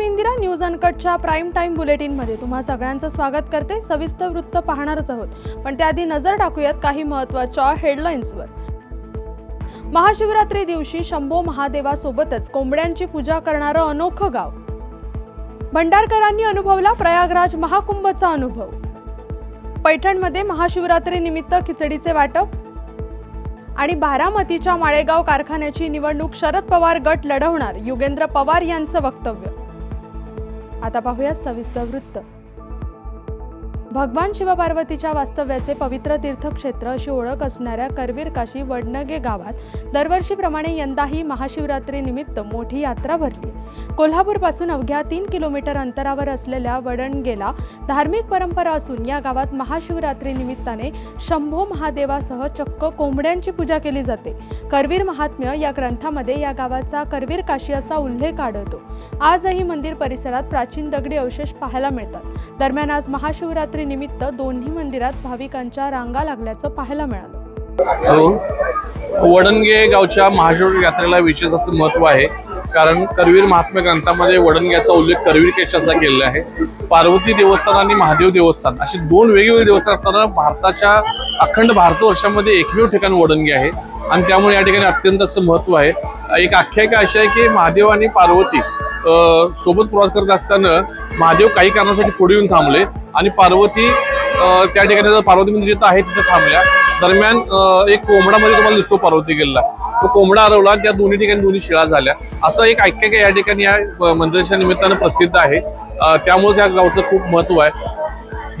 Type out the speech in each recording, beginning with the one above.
मी Indira news अनकटच्या prime time बुलेटिनमध्ये तुम्हा सगळ्यांचं स्वागत करते. सविस्तर वृत्त पाहणारच आहोत. पण त्याआधी नजर टाकूयात काही महत्त्वाच्या हेडलाईन्सवर. महाशिवरात्री दिवशी शंभो महादेवासोबतच कोंबड्यांची पूजा करणारं अनोखं गाव. भंडारकरांनी अनुभवला प्रयागराज महाकुंभचा अनुभव. पैठणमध्ये महाशिवरात्रीनिमित्त खिचडीचे वाटप आणि बारामतीच्या माळेगाव कारखान्याची निवडणूक शरद पवार गट लढवणार युगेंद्र पवार यांचं वक्तव्य. आता पाहूया सविस्तर वृत्त. भगवान शिवपार्वतीच्या वास्तव्याचे पवित्र तीर्थक्षेत्र अशी ओळख असणाऱ्या करवीर काशी वडनगे गावात दरवर्षीप्रमाणे यंदाही महाशिवरात्रीनिमित्त मोठी यात्रा भरली. कोल्हापूरपासून अवघ्या तीन किलोमीटर अंतरावर असलेल्या वडणगेला धार्मिक परंपरा असून या गावात महाशिवरात्री निमित्ताने शंभो महादेवासह चक्क कोंबड्यांची पूजा केली जाते. करवीर महात्म्य या ग्रंथामध्ये या गावाचा करवीर काशी असा उल्लेख आढळतो. आजही मंदिर परिसरात प्राचीन दगडी अवशेष पाहायला मिळतात. दरम्यान आज महाशिवरात्री निमित्त दोन्ही मंदिरात भाविकांच्या रांगा लागल्याचं पाहायला मिळालं. हॅलो वडणगे गावच्या महाशिवरात्री यात्रेला विशेष असं महत्त्व आहे. कारण करवीर महात्म्य ग्रंथामध्ये वडणग्याचा उल्लेख करवीर केशाचा केलेला आहे. पार्वती देवस्थान आणि महादेव देवस्थान अशी दोन वेगवेगळी देवस्थान असताना भारताच्या अखंड भारतवर्षामध्ये एकमेव ठिकाण वडणगे आहे. आणि त्यामुळे या ठिकाणी अत्यंत असं महत्त्व आहे. एक आख्यायिका अशी आहे की महादेव आणि पार्वती सोबत प्रवास करत असताना महादेव काही कारणासाठी पुढे येऊन थांबले आणि पार्वती त्या ठिकाणी जर पार्वती मंदिर जिथं आहे तिथं थांबल्या. दरम्यान एक कोंबडामध्ये तुम्हाला दिसतो पार्वती गेलेला तो कोंबडा हरवला त्या दोन्ही ठिकाणी दोन्ही शिळा झाल्या. असं एक ऐक्य या ठिकाणी या मंदिराच्या निमित्तानं प्रसिद्ध आहे. त्यामुळेच या गावचं खूप महत्त्व आहे.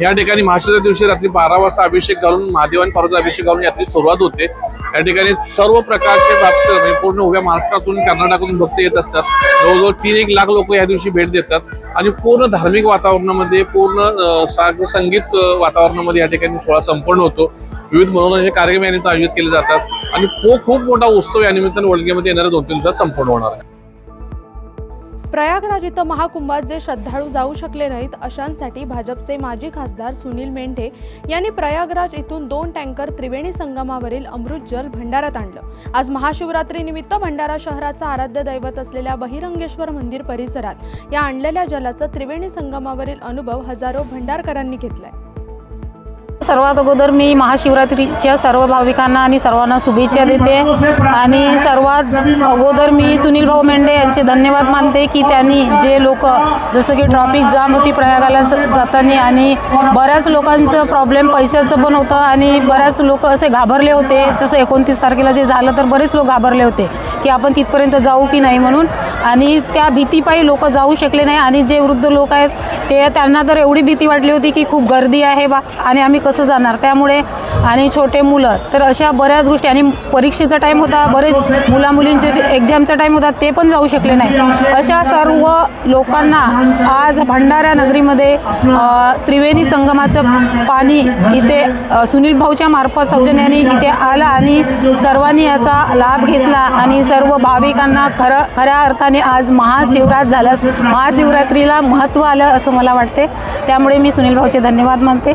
या ठिकाणी महाशिवरात्रीच्या दिवशी रात्री बारा वाजता अभिषेक घालून महादेव आणि पार्वती अभिषेक घालून यात्री सुरुवात होते. या ठिकाणी सर्व प्रकारचे भक्त म्हणजे पूर्ण उभ्या महाराष्ट्रातून कर्नाटकातून भक्त येत असतात. जवळजवळ तीन एक लाख लोक या दिवशी भेट देतात. आणि पूर्ण धार्मिक वातावरणामध्ये पूर्ण साग संगीत वातावरणामध्ये या ठिकाणी सोहळा संपन्न होतो. विविध मनोरंजनाचे कार्यक्रम या निमित्त आयोजित केले जातात. आणि खूप खूप मोठा उत्सव या निमित्तानं वडगेमध्ये येणाऱ्या दोन तीन दिवसात संपन्न होणार आहे. प्रयागराज इथं महाकुंभात जे श्रद्धाळू जाऊ शकले नाहीत अशांसाठी भाजपचे माजी खासदार सुनील मेंढे यांनी प्रयागराज इथून दोन टँकर त्रिवेणी संगमावरील अमृत जल भंडारात आणलं. आज महाशिवरात्री निमित्त भंडारा शहराचा आराध्य दैवत असलेल्या बहिरंगेश्वर मंदिर परिसरात या आणलेल्या जलाचा त्रिवेणी संगमावरील अनुभव हजारो भंडारकरांनी घेतलाय. सर्वात अगोदर मी महाशिवरात्रीच्या सर्व भाविकांना आणि सर्वांना शुभेच्छा देते. आणि सर्वात अगोदर मी सुनील भाऊ मेंढे यांचे धन्यवाद मानते की त्यांनी जे लोक जसं की ट्रॉफिक जाम होती प्रयागाला जाताना आणि बऱ्याच लोकांचं प्रॉब्लेम पैशाचं पण होतं आणि बऱ्याच लोक असे घाबरले होते. जसं एकोणतीस तारखेला जे झालं तर बरेच लोक घाबरले होते की आपण तिथपर्यंत जाऊ की नाही म्हणून. आणि त्या भीतीपायी लोक जाऊ शकले नाही आणि जे वृद्ध लोक आहेत ते त्यांना तर एवढी भीती वाटली होती की खूप गर्दी आहे बा आणि आम्ही कसं जाणार. त्यामुळे आणि छोटे मुलं तर अशा बऱ्याच गोष्टी आणि परीक्षेचा टाईम होता बरेच मुलामुलींचे जे एक्झामचा टाईम होता ते पण जाऊ शकले नाही. अशा सर्व लोकांना आज भंडारा नगरीमध्ये त्रिवेणी संगमाचं पाणी इथे सुनील भाऊच्या मार्फत सौजन्याने इथे आला आणि सर्वांनी याचा लाभ घेतला आणि सर्व भाविकांना खरं खऱ्या अर्थाने आज महाशिवरात झाल्यास महाशिवरात्रीला महत्त्व आलं असं मला वाटते. त्यामुळे मी सुनील भाऊचे धन्यवाद मानते.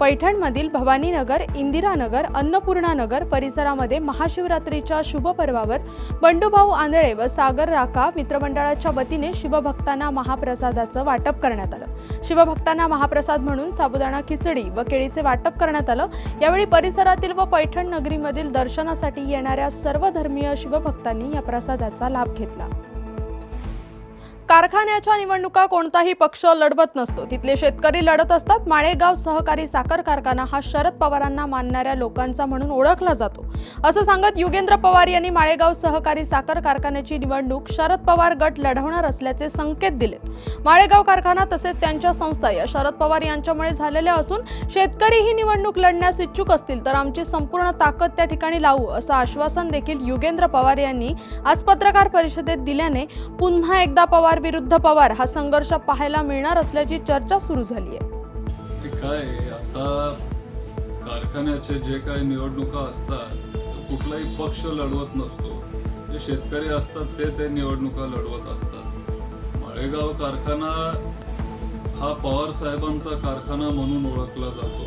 पैठणमधील भवानीनगर इंदिरानगर अन्नपूर्णानगर परिसरामध्ये महाशिवरात्रीच्या शुभपर्वावर बंडूभाऊ आंधळे व सागर राका मित्रमंडळाच्या वतीने शिवभक्तांना महाप्रसादाचं वाटप करण्यात आलं. शिवभक्तांना महाप्रसाद म्हणून साबुदाणा खिचडी व केळीचे वाटप करण्यात आलं. यावेळी परिसरातील व पैठण नगरीमधील दर्शनासाठी येणाऱ्या सर्व धर्मीय शिवभक्तांनी या प्रसादाचा लाभ घेतला. कारखान्याच्या निवडणुका कोणताही पक्ष लढवत नसतो. तिथले शेतकरी लढत असतात. माळेगाव सहकारी साखर कारखाना हा शरद पवारांना मानणाऱ्या लोकांचा म्हणून ओळखला जातो. असं सांगत युगेंद्र पवार यांनी माळेगाव सहकारी साखर कारखान्याची निवडणूक शरद पवार गट लढवणार असल्याचे संकेत दिलेत. माळेगाव कारखाना तसेच त्यांच्या संस्था या शरद पवार यांच्यामुळे झालेल्या असून शेतकरी ही निवडणूक लढण्यास इच्छुक असतील तर आमची संपूर्ण ताकद त्या ठिकाणी लावू असं आश्वासन देखील युगेंद्र पवार यांनी आज पत्रकार परिषदेत दिल्याने पुन्हा एकदा पवार पवार विरुद्ध पवार हा संघर्ष पाहायला मिळणार असल्याची चर्चा सुरू झाली आहे. काय आता कारखान्याचे जे काही निवडणुका असतात कुठलाही पक्ष लढवत नसतो. जे शेतकरी असतात ते ते निवडणुका लढवत असतात. माळेगाव कारखाना हा पवार साहेबांचा कारखाना म्हणून ओळखला जातो.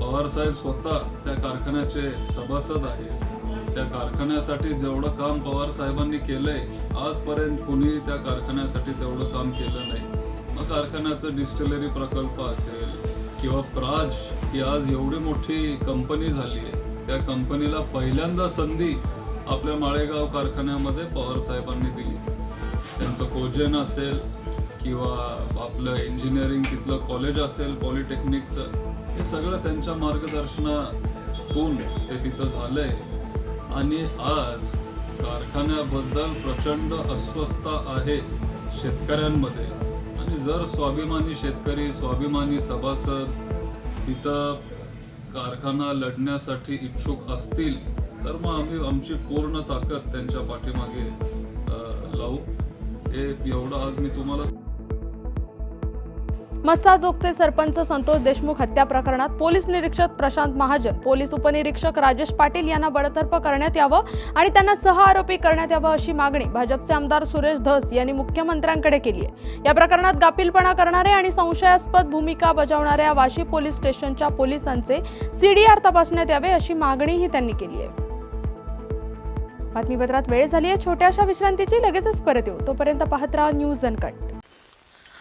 पवार साहेब स्वतः त्या कारखान्याचे सभासद आहेत. त्या कारखान्यासाठी जेवढं काम पवार साहेबांनी केलंय आजपर्यंत कुणी त्या कारखान्यासाठी तेवढं काम केलं नाही. मग कारखान्याचं डिस्टिलरी प्रकल्प असेल किंवा प्राज ही आज एवढी मोठी कंपनी झाली आहे त्या कंपनीला पहिल्यांदा संधी आपल्या माळेगाव कारखान्यामध्ये पवार साहेबांनी दिली. त्यांचं कोजेन असेल किंवा आपलं इंजिनिअरिंग तिथलं कॉलेज असेल पॉलिटेक्निकचं हे सगळं त्यांच्या मार्गदर्शनातून ते तिथं झालंय. आणि आज कारखान्याबद्दल प्रचंड अस्वस्थता आहे शेतकऱ्यांमध्ये. आणि जर स्वाभिमानी शेतकरी स्वाभिमानी सभासद तिथं कारखाना लढण्यासाठी इच्छुक असतील तर मग आम्ही आमची पूर्ण ताकद त्यांच्या पाठीमागे लावू. हे एवढं आज मी तुम्हाला मस्साजोगचे सरपंच संतोष देशमुख हत्या प्रकरणात पोलीस निरीक्षक प्रशांत महाजन पोलीस उपनिरीक्षक राजेश पाटील यांना बडतर्फ करण्यात यावं आणि त्यांना सह आरोपी करण्यात यावं अशी मागणी भाजपचे आमदार सुरेश धस यांनी मुख्यमंत्र्यांकडे केली आहे. या प्रकरणात गाफीलपणा करणारे आणि संशयास्पद भूमिका बजावणाऱ्या वाशी पोलीस स्टेशनच्या पोलिसांचे सीडीआर तपासण्यात यावे अशी मागणीही त्यांनी केली आहे. बातमीपत्रात वेळ झाली आहे. छोट्याशा विश्रांतीची. लगेचच परत येऊ. तोपर्यंत पाहत राहा न्यूज अनकट.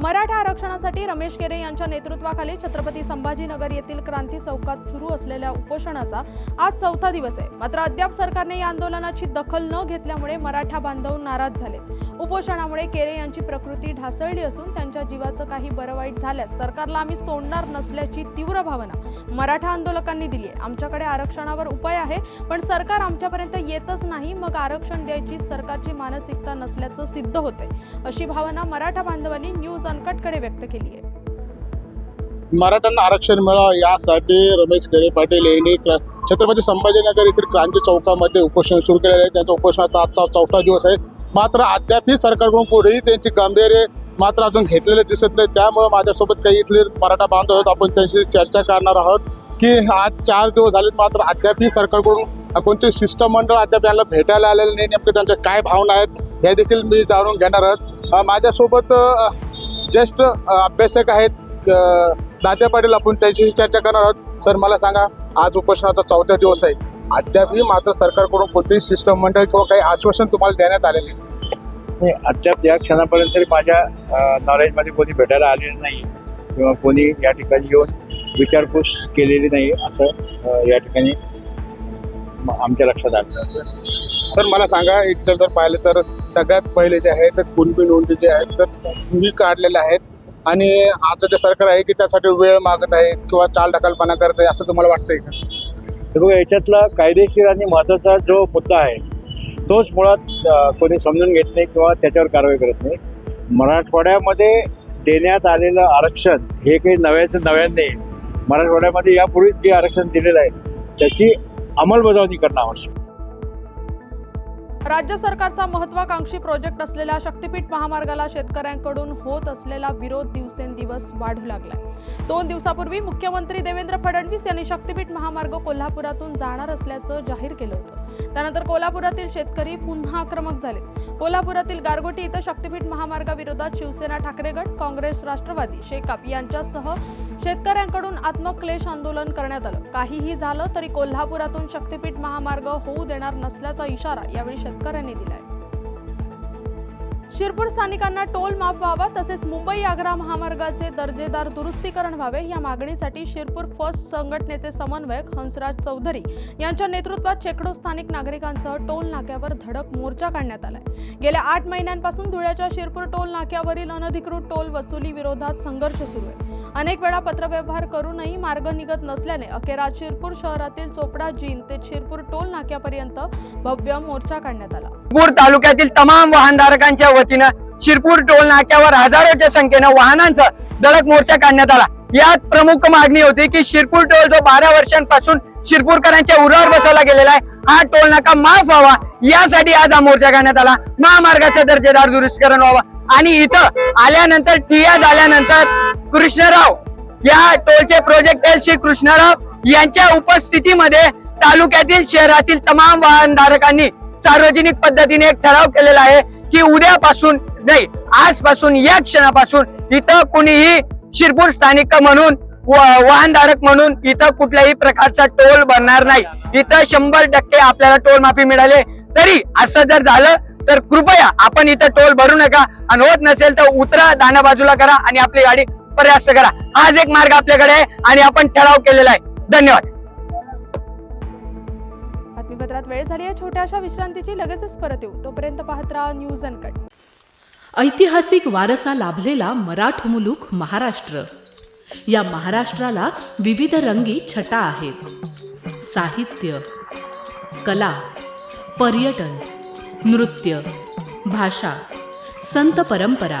मराठा आरक्षणासाठी रमेश केरे यांच्या नेतृत्वाखाली छत्रपती संभाजीनगर येथील क्रांती चौकात सुरू असलेल्या उपोषणाचा आज चौथा दिवस आहे. मात्र अद्याप सरकारने या आंदोलनाची दखल न घेतल्यामुळे मराठा बांधव नाराज झाले उपोषणामुळे केरे यांची प्रकृती ढासळली असून त्यांच्या जीवाचं काही बरं वाईट झाल्यास सरकारला आम्ही सोडणार नसल्याची तीव्र भावना मराठा आंदोलकांनी दिली आहे. आमच्याकडे आरक्षणावर उपाय आहे पण सरकार आमच्यापर्यंत येतच नाही. मग आरक्षण द्यायची सरकारची मानसिकता नसल्याचं सिद्ध होतंय. अशी भावना मराठा बांधवांनी न्यूज संकटकडे व्यक्त केली आहे. मराठ्यांना आरक्षण मिळावं यासाठी रमेश गरे पाटील यांनी छत्रपती संभाजीनगर येथील क्रांती चौकामध्ये उपोषण सुरू केलेलं आहे. त्यांच्या उपोषणाचा आजचा चौथा दिवस आहे. मात्र अद्यापही सरकारकडून पुढेही त्यांची गांभीर्य मात्र अजून घेतलेले दिसत नाही. त्यामुळे माझ्यासोबत काही इथले मराठा बांधव आहेत. आपण त्यांची चर्चा करणार आहोत की आज चार दिवस झालेत. मात्र अद्यापही सरकारकडून कोणते शिष्टमंडळ अद्याप यांना भेटायला आलेलं नाही. नेमकं त्यांच्या काय भावना आहेत हे देखील मी जाणून घेणार आहोत. माझ्यासोबत ज्येष्ठ अभ्यासक आहेत. दादा दात्या पाटील आपण त्यांच्याशी चर्चा करणार आहोत. सर मला सांगा आज उपोषणाचा चौथा दिवस आहे. अद्यापही मात्र सरकारकडून कोणतेही शिष्टमंडळ किंवा काही आश्वासन तुम्हाला देण्यात आलेले नाही. अद्याप या क्षणापर्यंत तरी माझ्या नॉलेजमध्ये कोणी भेटायला आलेलं नाही. किंवा कोणी या ठिकाणी येऊन विचारपूस केलेली नाही असं या ठिकाणी आमच्या लक्षात आलं. तर मला सांगा एकदा जर पाहिलं तर सगळ्यात पहिले जे आहे तर कुणबी नोंदी जे आहेत तर मी काढलेल्या आहेत. आणि आजचं जे सरकार आहे की त्यासाठी वेळ मागत आहे किंवा चाल ढकालपणा करत आहे असं तुम्हाला वाटतंय का? हे बघा याच्यातला कायदेशीर आणि महत्त्वाचा जो मुद्दा आहे तोच मुळात कोणी समजून घेत नाही किंवा त्याच्यावर कारवाई करत नाही. मराठवाड्यामध्ये देण्यात आलेलं आरक्षण हे काही नव्याचं नव्याने नाही. मराठवाड्यामध्ये यापूर्वीच जे आरक्षण दिलेलं आहे त्याची अंमलबजावणी करणं आवश्यक आहे. राज्य सरकारचा महत्वाकांक्षी प्रोजेक्ट असलेल्या शक्तीपीठ महामार्गाला शेतकऱ्यांकडून होत असलेला विरोध दिवसेंदिवस वाढू लागलाय. दोन दिवसापूर्वी मुख्यमंत्री देवेंद्र फडणवीस यांनी शक्तीपीठ महामार्ग कोल्हापुरातून जाणार असल्याचं जाहीर केलं होतं. त्यानंतर कोल्हापुरातील शेतकरी पुन्हा आक्रमक झाले कोल्हापुरातील गारगोटी इथं शक्तीपीठ महामार्गाविरोधात शिवसेना ठाकरे गट काँग्रेस राष्ट्रवादी शेकाप यांच्यासह शेतकऱ्यांकडून आत्मक्लेश आंदोलन करण्यात आलं. काहीही झालं तरी कोल्हापुरातून शक्तीपीठ महामार्ग होऊ देणार नसल्याचा इशारा यावेळी शेतकऱ्यांनी दिलाय. शिरपूर स्थानिकांना टोल माफ व्हावा तसेच मुंबई आग्रा महामार्गाचे दर्जेदार दुरुस्तीकरण व्हावे या मागणीसाठी शिरपूर फर्स्ट संघटनेचे समन्वयक हंसराज चौधरी यांच्या नेतृत्वात शेकडो स्थानिक नागरिकांसह टोल नाक्यावर धडक मोर्चा काढण्यात आलाय. गेल्या आठ महिन्यांपासून धुळ्याच्या शिरपूर टोल नाक्यावरील अनधिकृत टोल वसुली विरोधात संघर्ष सुरू आहे. अनेक वेळा पत्रव्यवहार करूनही मार्ग निघत नसल्याने अखेर शिरपूर शहरातील चोपडा जीन ते शिरपूर टोल नाक्यापर्यंत भव्य मोर्चा काढण्यात आला. शिरपूर तालुक्यातील तमाम वाहनधारकांच्या वतीनं शिरपूर टोल नाक्यावर हजारोच्या संख्येनं वाहनांचा धडक मोर्चा काढण्यात आला. यात प्रमुख मागणी होती की शिरपूर टोल जो बारा वर्षांपासून शिरपूरकरांच्या उरावर बसवला गेलेला आहे हा टोल नाका माफ व्हावा. यासाठी आज हा मोर्चा काढण्यात आला. महामार्गाचं दर्जेदार दुरुस्तीकरण व्हावं. आणि इथं आल्यानंतर ठिया झाल्यानंतर कृष्णराव. या टोलचे प्रोजेक्ट श्री कृष्णराव. यांच्या उपस्थितीमध्ये तालुक्यातील शहरातील तमाम वाहनधारकांनी सार्वजनिक पद्धतीने एक ठराव केलेला आहे की उद्यापासून नाही आजपासून या क्षणापासून इथं कुणीही शिरपूर स्थानिक म्हणून वाहनधारक म्हणून इथं कुठल्याही प्रकारचा टोल भरणार नाही. इथं शंभर टक्के आपल्याला टोल माफी मिळाले. तरी असं जर झालं तर कृपया आपण इथं टोल भरू नका. आणि होत नसेल तर उतरा दाना बाजूला करा आणि आपली गाडी पर्यास्त करा. हाच एक मार्ग आपल्याकडे आहे आणि आपण ठराव केलेला आहे. धन्यवाद. बातमीपत्रात वेळ झाली आहे. छोट्याशा विश्रांतीची लगेचच परत येऊ. तोपर्यंत पाहत राहा न्यूज अनकट ऐतिहासिक वारसा लाभलेला मराठ मुलूक महाराष्ट्र. या महाराष्ट्राला विविध रंगी छटा आहेत. साहित्य कला पर्यटन नृत्य भाषा संत परंपरा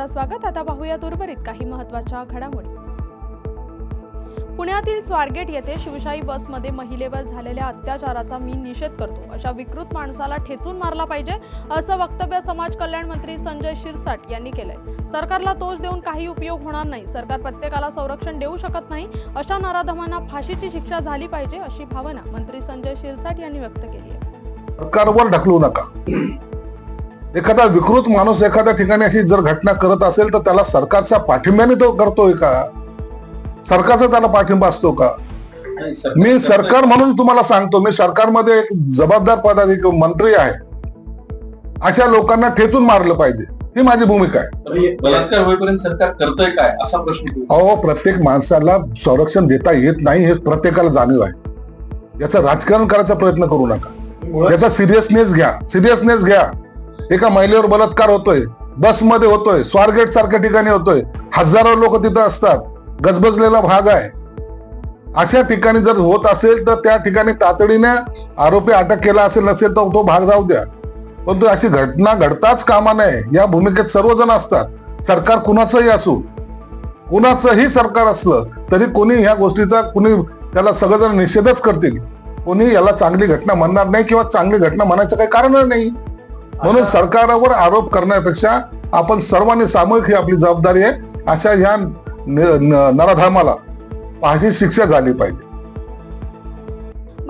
एकदा स्वागत आता पाहूयात उर्वरित काही महत्त्वाच्या घडामोडी. पुण्यातील स्वारगेट येथे शिवशाही बसमध्ये महिलेवर झालेल्या अत्याचाराचा मी निषेध करतो. अशा विकृत माणसाला ठेचून मारला पाहिजे असं वक्तव्य समाज कल्याण मंत्री संजय शिरसाट यांनी केलंय. सरकारला दोष देऊन काही उपयोग होणार नाही. सरकार प्रत्येकाला संरक्षण देऊ शकत नाही अशा नराधमांना फाशीची शिक्षा झाली पाहिजे अशी भावना मंत्री संजय शिरसाट यांनी व्यक्त केली आहे. सरकारवर ढकलू नका. एखादा विकृत माणूस एखाद्या ठिकाणी अशी जर घटना करत असेल तर त्याला सरकारच्या पाठिंब्याने तो करतोय का? सरकारचा त्याला पाठिंबा असतो का? मी सरकार म्हणून तुम्हाला सांगतो मी सरकारमध्ये एक जबाबदार पदाधिकारी मंत्री आहे. अशा लोकांना ठेचून मारलं पाहिजे. ही माझी भूमिका आहे. बलात्कार होईपर्यंत सरकार करतोय काय? असा प्रश्न अहो प्रत्येक माणसाला संरक्षण देता येत नाही हे प्रत्येकाला जाणीव आहे. याचं राजकारण करायचा प्रयत्न करू नका. याचा सिरियसनेस घ्या. सिरियसनेस घ्या. एका महिलेवर बलात्कार होतोय बसमध्ये होतोय स्वारगेट सारख्या ठिकाणी होतोय हजारो लोक तिथं असतात गजबजलेला भाग आहे. अशा ठिकाणी जर होत असेल तर त्या ठिकाणी तातडीने आरोपी अटक केला असेल नसेल तर तो भाग जाऊ द्या. परंतु अशी घटना घडताच कामा नये या भूमिकेत सर्वजण असतात. सरकार कुणाचंही असू कुणाचंही सरकार असलं तरी कोणी ह्या गोष्टीचा कुणी त्याला सगळेजण निषेधच करतील. कोणी याला चांगली घटना म्हणणार नाही किंवा चांगली घटना म्हणायचं काही कारण नाही. म्हणून सरकारवर आरोप करण्यापेक्षा आपण सर्वांनी सामूहिक ही आपली जबाबदारी आहे. अशा ह्या न- नराधामाला फाशी शिक्षा झाली पाहिजे.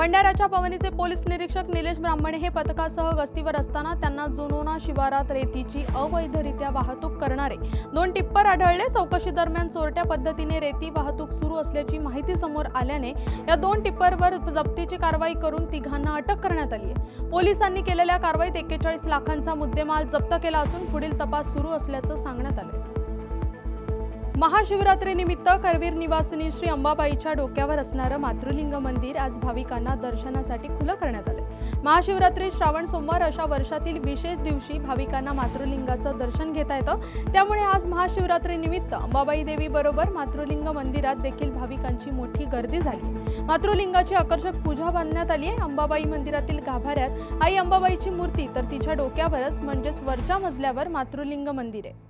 भंडाऱ्याच्या पवनीचे पोलीस निरीक्षक निलेश ब्राह्मणे हे पथकासह गस्तीवर असताना त्यांना जुनोना शिवारात रेतीची अवैधरित्या वाहतूक करणारे दोन टिप्पर आढळले. चौकशी दरम्यान चोरट्या पद्धतीने रेती वाहतूक सुरू असल्याची माहिती समोर आल्याने या दोन टिप्परवर जप्तीची कारवाई करून तिघांना अटक करण्यात आली आहे. पोलिसांनी केलेल्या कारवाईत एक्केचाळीस लाखांचा मुद्देमाल जप्त केला असून पुढील तपास सुरू असल्याचं सांगण्यात आलं महाशिवरात्रीनिमित्त करवीर निवासिनी श्री अंबाबाईच्या डोक्यावर असणारं मातृलिंग मंदिर आज भाविकांना दर्शनासाठी खुलं करण्यात आलं महाशिवरात्री श्रावण सोमवार अशा वर्षातील विशेष दिवशी भाविकांना मातृलिंगाचं दर्शन घेता येतं. त्यामुळे आज महाशिवरात्रीनिमित्त अंबाबाई देवीबरोबर मातृलिंग मंदिरात देखील भाविकांची मोठी गर्दी झाली. मातृलिंगाची आकर्षक पूजा बांधण्यात आली आहे. अंबाबाई मंदिरातील गाभाऱ्यात आई अंबाबाईची मूर्ती तर तिच्या डोक्यावरच म्हणजेच वरच्या मजल्यावर मातृलिंग मंदिर आहे.